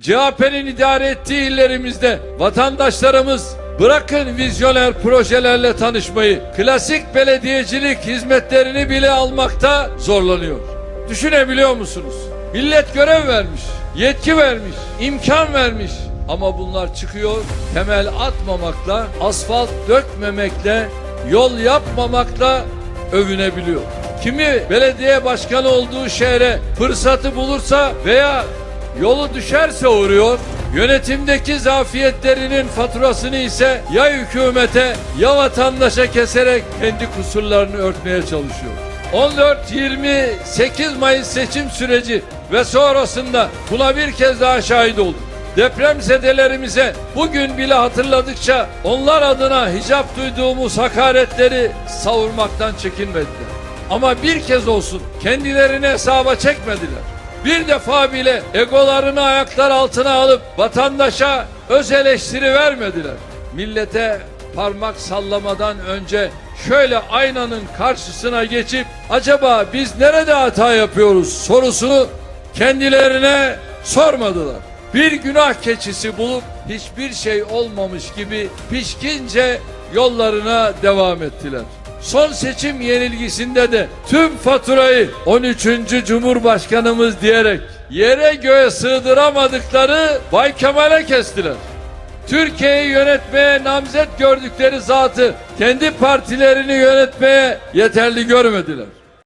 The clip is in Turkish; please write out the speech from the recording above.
CHP'nin idare ettiği illerimizde vatandaşlarımız bırakın vizyoner projelerle tanışmayı, klasik belediyecilik hizmetlerini bile almakta zorlanıyor. Düşünebiliyor musunuz? Millet görev vermiş, yetki vermiş, imkan vermiş. Ama bunlar çıkıyor temel atmamakla, asfalt dökmemekle, yol yapmamakla övünebiliyor. Kimi belediye başkanı olduğu şehre fırsatı bulursa veya yolu düşerse uğruyor, yönetimdeki zafiyetlerinin faturasını ise ya hükümete ya vatandaşa keserek kendi kusurlarını örtmeye çalışıyor. 14-28 Mayıs seçim süreci ve sonrasında buna bir kez daha şahit olduk. Depremzedelerimize bugün bile hatırladıkça onlar adına hicap duyduğumuz hakaretleri savurmaktan çekinmediler. Ama bir kez olsun kendilerini hesaba çekmediler. Bir defa bile egolarını ayaklar altına alıp vatandaşa öz eleştiri vermediler. Millete parmak sallamadan önce şöyle aynanın karşısına geçip acaba biz nerede hata yapıyoruz sorusunu kendilerine sormadılar. Bir günah keçisi bulup hiçbir şey olmamış gibi pişkince yollarına devam ettiler. Son seçim yenilgisinde de tüm faturayı 13. Cumhurbaşkanımız diyerek yere göğe sığdıramadıkları Bay Kemal'e kestiler. Türkiye'yi yönetmeye namzet gördükleri zatı kendi partilerini yönetmeye yeterli görmediler.